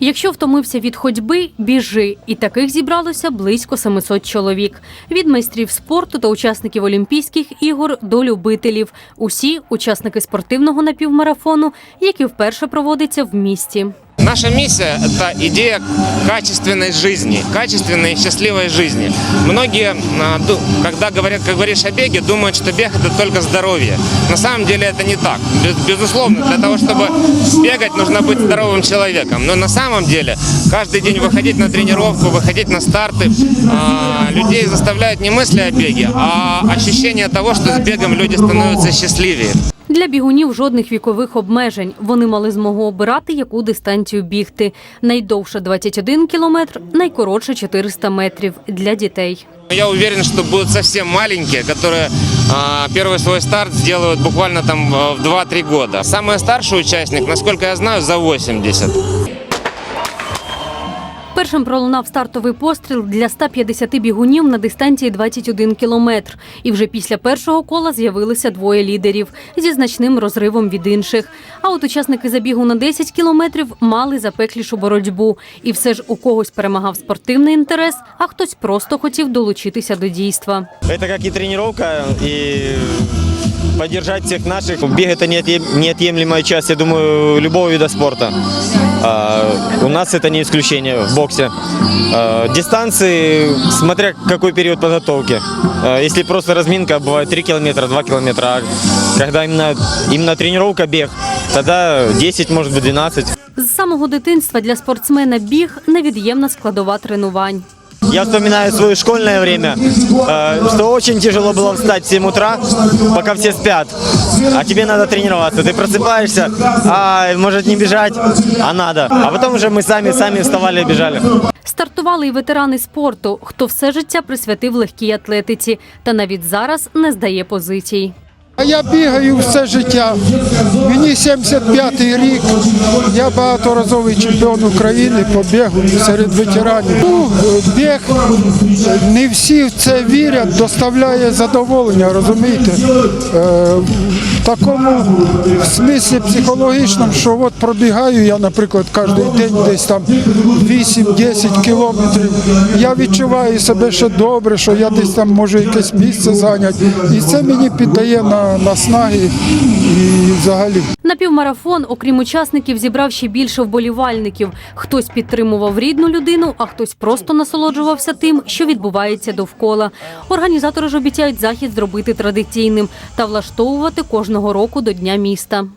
Якщо втомився від ходьби, біжи. І таких зібралося близько 700 чоловік. Від майстрів спорту та учасників Олімпійських ігор до любителів. Усі учасники спортивного напівмарафону, який вперше проводиться в місті. Наша миссия – это идея качественной жизни, качественной и счастливой жизни. Многие, а, когда говорят, как говоришь о беге, думают, что бег – это только здоровье. На самом деле это не так. Без- Безусловно, для того, чтобы бегать, нужно быть здоровым человеком. Но на самом деле каждый день выходить на тренировку, выходить на старты, а, людей заставляют не мысли о беге, а ощущение того, что с бегом люди становятся счастливее. Для бігунів жодних вікових обмежень. Вони мали змогу обирати, яку дистанцію бігти. Найдовша 21 кілометр, найкоротша 400 метрів для дітей. Я уверен, что будут совсем маленькие, которые а, первый свой старт сделают буквально там а, в 2-3 года. Самый старший участник, насколько я знаю, за 80. Першим пролунав стартовий постріл для 150 бігунів на дистанції 21 кілометр. І вже після першого кола з'явилися двоє лідерів зі значним розривом від інших. А от учасники забігу на 10 кілометрів мали запеклішу боротьбу. І все ж у когось перемагав спортивний інтерес, а хтось просто хотів долучитися до дійства. Это как и тренировка, и поддержать всех наших. Бег это неотъем- неотъемлемая часть, я думаю, любого вида спорта. А, у нас это не исключение в боксе. А, дистанции, смотря какой период подготовки. А, если просто разминка, бывает 3 километра, 2 километра. А когда именно, именно тренировка, бег, тогда 10, может быть 12. З самого дитинства для спортсмена біг невід'ємна складова тренувань. Я вспоминаю свое школьное время, э, что очень тяжело было встать в 7 утра, пока все спят. А тебе надо тренироваться. Ты просыпаешься, а может не бежать, а надо. А потом уже мы сами, сами вставали и бежали. Стартували й ветерани спорту, хто все життя присвятив легкій атлетиці, та навіть зараз не здає позицій. А я бігаю все життя. Мені 75-й рік. Я багаторазовий чемпіон України по бігу серед ветеранів. Ну, біг не всі в це вірять, доставляє задоволення, розумієте? Е, в такому смислі психологічному, що от пробігаю я, наприклад, кожен день десь там 8-10 кілометрів. Я відчуваю себе ще добре, що я десь там можу якесь місце зайняти. І це мені піддає на, наснаги і взагалі. На півмарафон, окрім учасників, зібрав ще більше вболівальників. Хтось підтримував рідну людину, а хтось просто насолоджувався тим, що відбувається довкола. Організатори ж обіцяють захід зробити традиційним та влаштовувати кожного року до Дня міста.